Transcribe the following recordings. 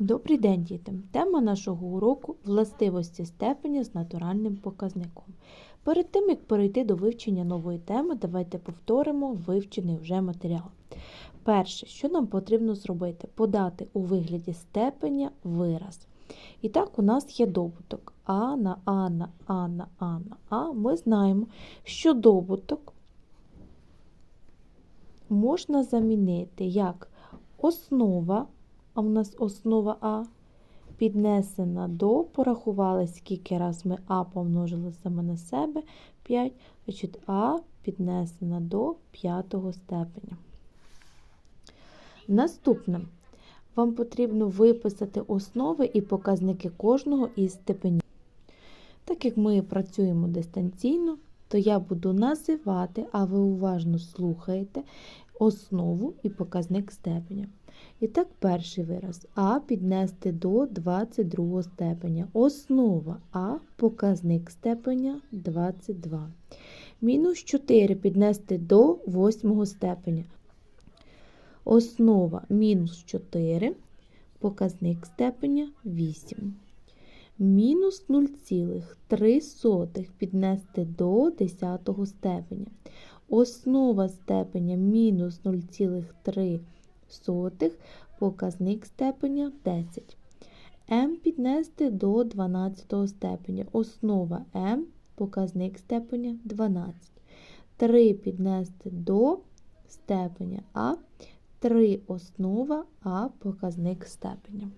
Добрий день, діти! Тема нашого уроку властивості степеня з натуральним показником. Перед тим, як перейти до вивчення нової теми, давайте повторимо вивчений вже матеріал. Перше, що нам потрібно зробити? Подати у вигляді степеня вираз. І так, у нас є добуток А на А на А на А на А. Ми знаємо, що добуток можна замінити як основа а в нас основа А піднесена до, порахували, скільки раз ми А помножили саме на себе 5, значить А піднесена до п'ятого степеня. Наступне. Вам потрібно виписати основи і показники кожного із степенів. Так як ми працюємо дистанційно, то я буду називати, а ви уважно слухаєте основу і показник степеня. І так, перший вираз А піднести до 22 степеня. Основа А показник степеня 22. Мінус 4 піднести до 8 степеня. Основа мінус 4, показник степеня 8. Мінус 0,3 піднести до 10 степеня. Основа степеня мінус 0,3 сотих, показник степеня 10. М піднести до 12 степеня. Основа М, показник степеня 12. 3 піднести до степеня А, 3 основа А, показник степеня.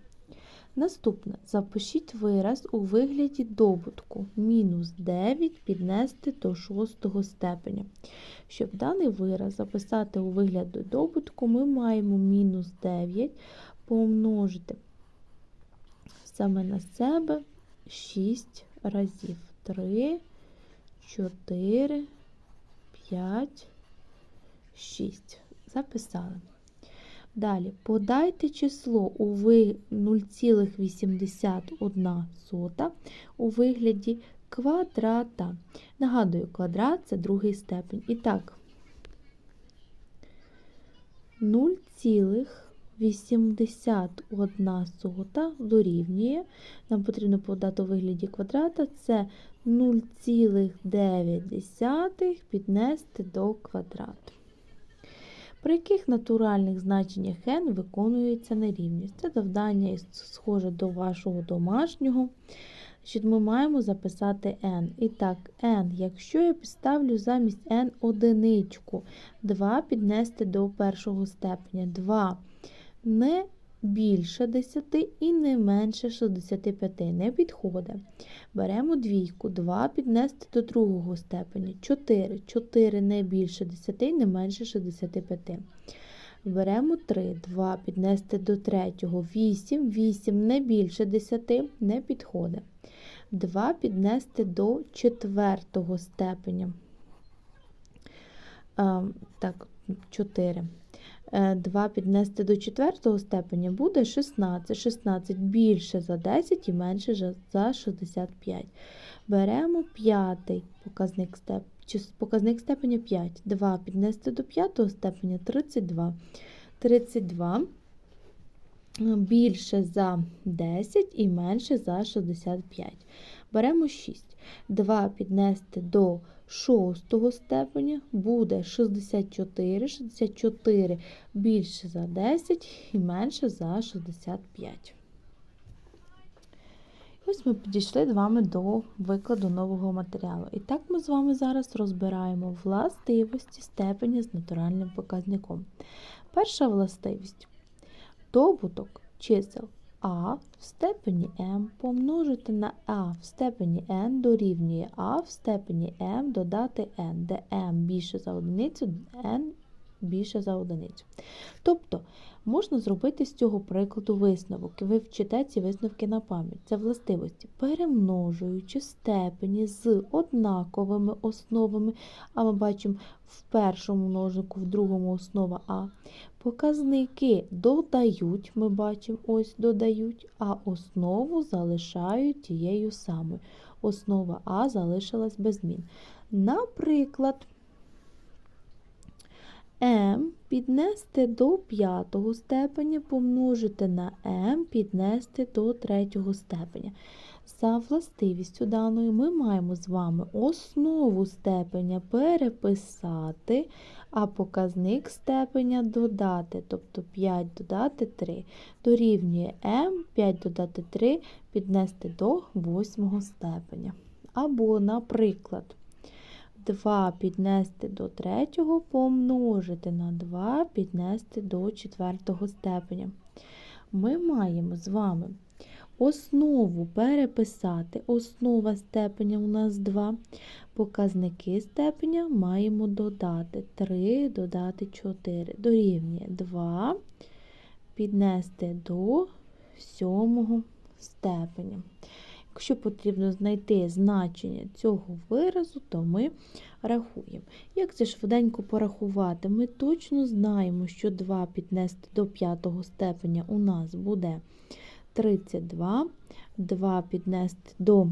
Наступне. Запишіть вираз у вигляді добутку мінус 9 піднести до 6 степеня. Щоб даний вираз записати у вигляді добутку, ми маємо мінус 9 помножити саме на себе 6 разів. 3, 4, 5, 6. Записали. Далі подайте число у 0,81 у вигляді квадрата. Нагадую, квадрат це другий степень. І так, 0,81 сота дорівнює. Нам потрібно подати у вигляді квадрата, це 0,9 піднести до квадрату. При яких натуральних значеннях n виконується нерівність? Це завдання схоже до вашого домашнього. Що Ми маємо записати n. І так, n, якщо я підставлю замість n одиничку, 2 піднести до першого степеня. 2 не більше 10 і не менше 65 не підходить. Беремо двійку, 2 піднести до другого степеня, 4, 4 не більше 10 не менше 65. Беремо 3, 2 піднести до третього, 8, 8 не більше 10 не підходить. 2 піднести до четвертого степеня. А, так, 4. 2 піднести до четвертого степеня буде 16. 16 більше за 10 і менше за 65. Беремо п'ятий показник степ... показник степеня 5. 2 піднести до п'ятого степеня 32. 32 більше за 10 і менше за 65. Беремо 6. 2 піднести до шостого степеня буде 64, 64 більше за 10 і менше за 65. Ось ми підійшли з вами до викладу нового матеріалу. І так ми з вами зараз розбираємо властивості степеня з натуральним показником. Перша властивість добуток чисел а в степені М помножити на а в степені n дорівнює а в степені М додати n, де m більше за одиницю, n більше за одиницю. Тобто можна зробити з цього прикладу висновок, ви вчите ці висновки на пам'ять. Це властивості, перемножуючи степені з однаковими основами, а ми бачимо в першому множику, в другому основа А. Показники додають, ми бачимо, ось додають, а основу залишають тією самою. Основа А залишилась без змін. Наприклад, m піднести до п'ятого степеня помножити на m піднести до третього степеня. За властивістю даною ми маємо з вами основу степеня переписати, а показник степеня додати, тобто 5 додати 3. Дорівнює m 5 додати 3 піднести до восьмого степеня. Або, наприклад, 2 піднести до третього помножити на 2 піднести до четвертого степеня. Ми маємо з вами основу переписати. Основа степеня у нас 2. Показники степеня маємо додати 3, додати 4. Дорівнює 2 піднести до сьомого степеня. Якщо потрібно знайти значення цього виразу, то ми рахуємо. Як це швиденько порахувати? Ми точно знаємо, що 2 піднести до п'ятого степеня у нас буде 32, 2 піднести до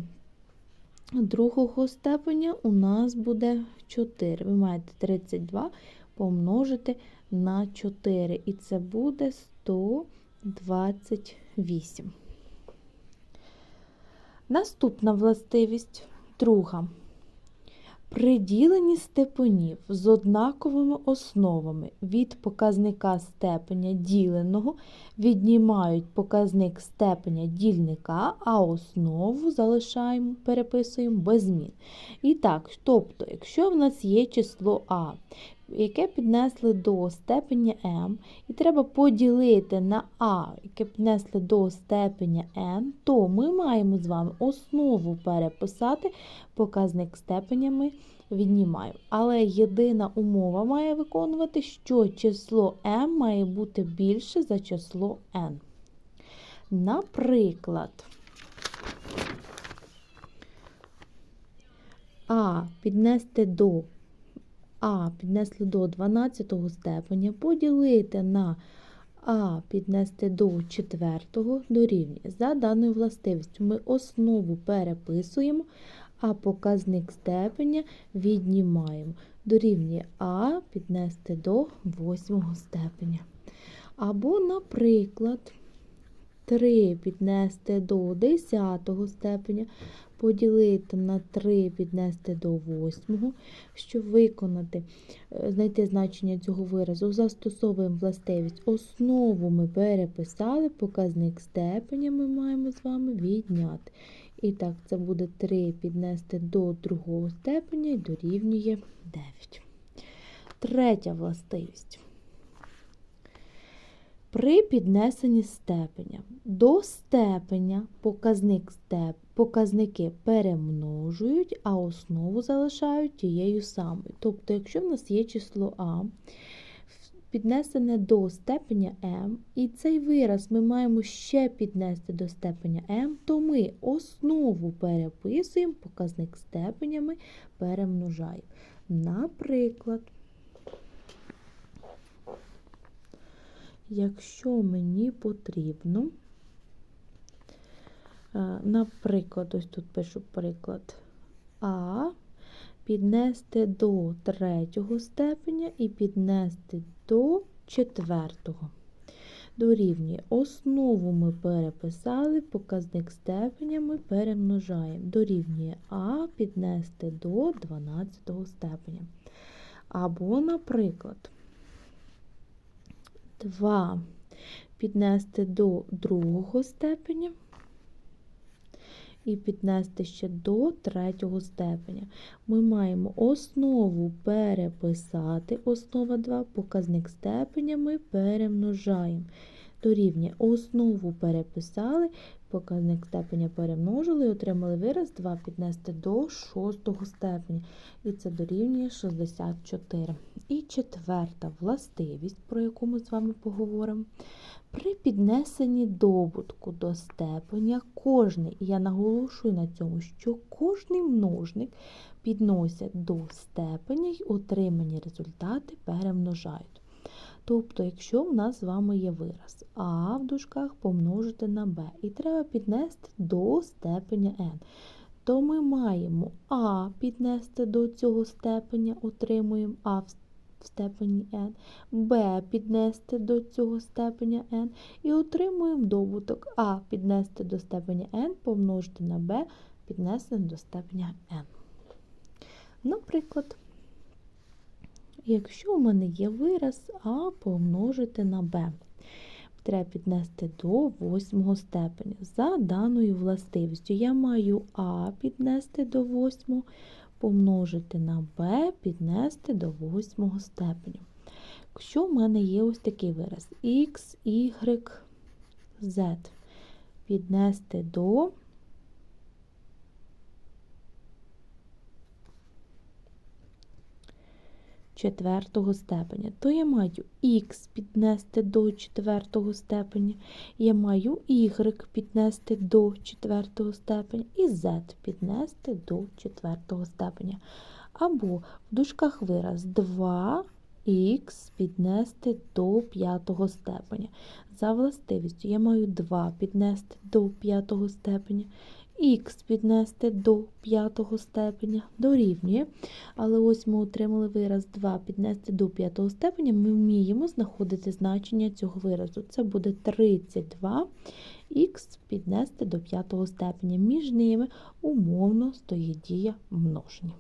другого степеня у нас буде 4. Ви маєте 32 помножити на 4, і це буде 128. Наступна властивість друга. При діленні степенів з однаковими основами від показника степеня діленого віднімають показник степеня дільника, а основу залишаємо, переписуємо без змін. І так, тобто, якщо в нас є число А, яке піднесли до степеня m, і треба поділити на а, яке піднесли до степеня n, то ми маємо з вами основу переписати, показник степеня ми віднімаємо. Але єдина умова має виконувати, що число m має бути більше за число n. Наприклад, а піднести до а піднесли до 12 степеня, поділити на А піднести до 4 дорівнює. За даною властивістю ми основу переписуємо, а показник степеня віднімаємо. Дорівнює А піднести до 8 степеня. Або, наприклад, 3 піднести до 10 степеня, поділити на 3 піднести до 8, щоб виконати, е, знайти значення цього виразу, застосовуємо властивість. Основу ми переписали, показник степеня ми маємо з вами відняти. І так, це буде 3 піднести до другого степеня і дорівнює 9. Третя властивість. При піднесенні степеня до степеня показник степ, показники перемножують, а основу залишають тією самою. Тобто, якщо в нас є число А, піднесене до степеня m, і цей вираз ми маємо ще піднести до степеня m, то ми основу переписуємо, показник степенями перемножаємо. Наприклад, якщо мені потрібно, е, наприклад, ось тут пишу приклад А, піднести до третього степеня і піднести до четвертого. Дорівнює основу ми переписали, показник степеня ми перемножаємо. Дорівнює А піднести до 12 степеня. Або, наприклад, 2 піднести до другого степеня і піднести ще до третього степеня. Ми маємо основу переписати, основа 2, показник степеня ми перемножаємо. Дорівнює основу переписали, показник степеня перемножили і отримали вираз 2 піднести до шостого степеня. І це дорівнює 64. І четверта властивість, про яку ми з вами поговоримо. При піднесенні добутку до степеня кожний, і я наголошую на цьому, що кожний множник підносять до степеня й отримані результати перемножають. Тобто, якщо в нас з вами є вираз А в дужках помножити на Б, і треба піднести до степеня n, то ми маємо А піднести до цього степеня, отримуємо А в степені n, b піднести до цього степеня n і отримуємо добуток а піднести до степеня n помножити на b піднесене до степеня n. Наприклад, якщо у мене є вираз а помножити на b, треба піднести до восьмого степеня. За даною властивістю я маю а піднести до восьмого, помножити на b піднести до восьмого степеня. Якщо в мене є ось такий вираз x, y, z піднести до четвертого степеня, то я маю х піднести до четвертого степеня, я маю y піднести до четвертого степеня і z піднести до четвертого степеня. Або в дужках вираз 2 х піднести до п'ятого степеня. За властивістю я маю 2 піднести до п'ятого степеня, х піднести до п'ятого степеня дорівнює. Але ось ми отримали вираз 2 піднести до п'ятого степеня, ми вміємо знаходити значення цього виразу. Це буде 32 х піднести до п'ятого степеня. Між ними умовно стоїть дія множення.